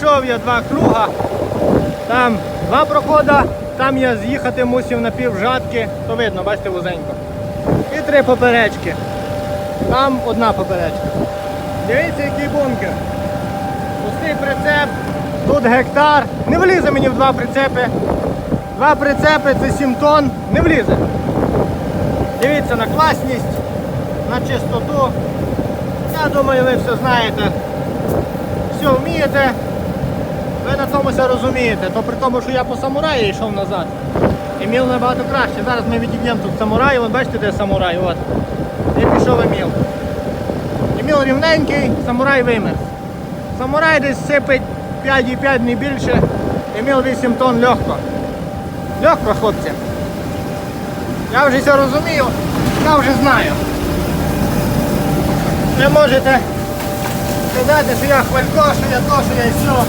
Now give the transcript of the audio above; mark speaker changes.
Speaker 1: Пішов я два круга, там два проходи, там я з'їхати мусив на півжатки, то видно, бачите, вузенько. І три поперечки. Там одна поперечка. Дивіться, який бункер. Пустий прицеп, тут гектар. Не влізе мені в два прицепи. Два прицепи це 7 тонн, не влізе. Дивіться на класність, на чистоту. Я думаю, ви все знаєте. Все вмієте. Ви на тому все розумієте. То при тому, що я по самураї йшов назад. Еміл набагато краще. Зараз ми відіб'ємо тут самурай. Вон бачите, де самурай? От. І пішов Еміл. Еміл рівненький, самурай вимер. Самурай десь сипить 5,5 не більше. Еміл 8 тонн легко. Легко, хлопці. Я вже все розумію, я вже знаю. Ви можете сказати, що я хвалько, що я то, що я і все.